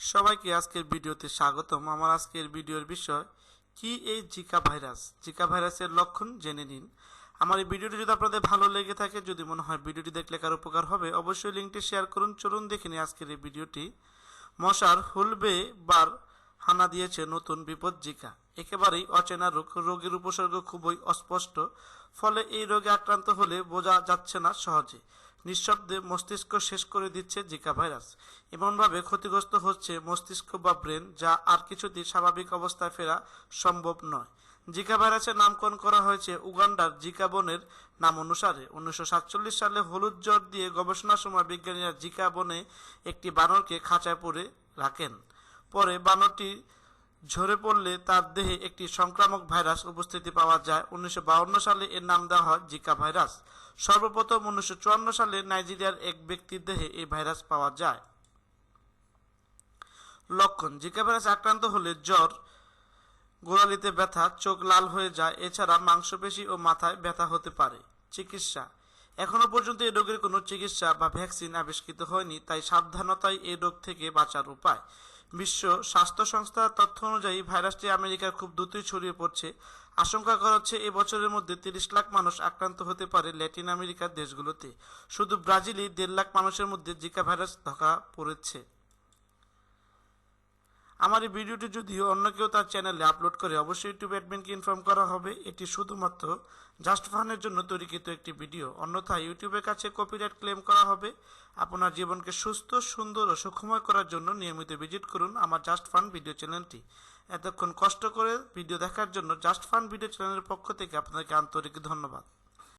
সবাইকে আজকের ভিডিওতে স্বাগতম। আমার আজকের ভিডিওর বিষয়, কি এই জিকা ভাইরাস? জিকা ভাইরাসের লক্ষণ জেনে নিন। আমার এই ভিডিওটি যদি আপনাদের ভালো লেগে থাকে, যদি মনে হয় ভিডিওটি দেখলে কার উপকার হবে, অবশ্যই লিঙ্কটি শেয়ার করুন। চলুন দেখে নিই আজকের এই ভিডিওটি। মশার হুলবে বার হানা দিয়েছে নতুন বিপদ জিকা। একেবারেই অচেনা রোগ। রোগের উপসর্গ খুবই অস্পষ্ট, ফলে এই রোগে আক্রান্ত হলে বোঝা যাচ্ছে না সহজে। নিঃশব্দে মস্তিষ্ক শেষ করে দিচ্ছে জিকা ভাইরাস। এমনভাবে ক্ষতিগ্রস্ত হচ্ছে মস্তিষ্ক বা ব্রেন, যা আর কিছুতেই স্বাভাবিক অবস্থায় ফেরা সম্ভব নয়। জিকা ভাইরাসের নামকরণ করা হয়েছে উগান্ডার জিকা বনের নাম অনুসারে। উনিশশো সাতচল্লিশ সালে হলুদ জ্বর দিয়ে গবেষণার সময় বিজ্ঞানীরা জিকা বনে একটি বানরকে খাঁচায় পরে রাখেন। পরে বানরটি ঝরে পড়লে তার দেহে একটি সংক্রামক ভাইরাস উপস্থিতি পাওয়া যায়। উনিশশো সালে এর নাম দেওয়া হয় জিকা ভাইরাস। সর্বপ্রথম উনিশশো চুয়ান্ন সালে নাইজেরিয়ার এক ব্যক্তির দেহে এই ভাইরাস পাওয়া যায়। লক্ষণ, জিকা ভাইরাস আক্রান্ত হলে জ্বর, গোড়ালিতে ব্যথা, চোখ লাল হয়ে যায়, এছাড়া মাংসপেশি ও মাথায় ব্যথা হতে পারে। চিকিৎসা, এখনও পর্যন্ত এই রোগের কোনো চিকিৎসা বা ভ্যাকসিন আবিষ্কৃত হয়নি, তাই সাবধানতাই এই রোগ থেকে বাঁচার উপায়। বিশ্ব স্বাস্থ্য সংস্থার তথ্য অনুযায়ী ভাইরাসটি আমেরিকার খুব দ্রুতই ছড়িয়ে পড়ছে। আশঙ্কা করা হচ্ছে এবছরের বছরের মধ্যে তিরিশ লাখ মানুষ আক্রান্ত হতে পারে ল্যাটিন আমেরিকার দেশগুলোতে। শুধু ব্রাজিলই দেড় লাখ মানুষের মধ্যে জিকা ভাইরাস ধরা পড়েছে। আমার এই ভিডিওটি যদিও অন্য কেউ তার চ্যানেলে আপলোড করে অবশ্যই ইউটিউব অ্যাডমিনকে ইনফর্ম করা হবে। এটি শুধুমাত্র জাস্ট ফানের জন্য তৈরিকৃত একটি ভিডিও। অন্যথায় ইউটিউবের কাছে কপিরাইট ক্লেম করা হবে। আপনার জীবনকে সুস্থ, সুন্দর ও সুখময় করার জন্য নিয়মিত ভিজিট করুন আমার জাস্ট ফান ভিডিও চ্যানেলটি এতক্ষণ কষ্ট করে ভিডিও দেখার জন্য জাস্ট ফান ভিডিও চ্যানেলের পক্ষ থেকে আপনাকে আন্তরিক ধন্যবাদ।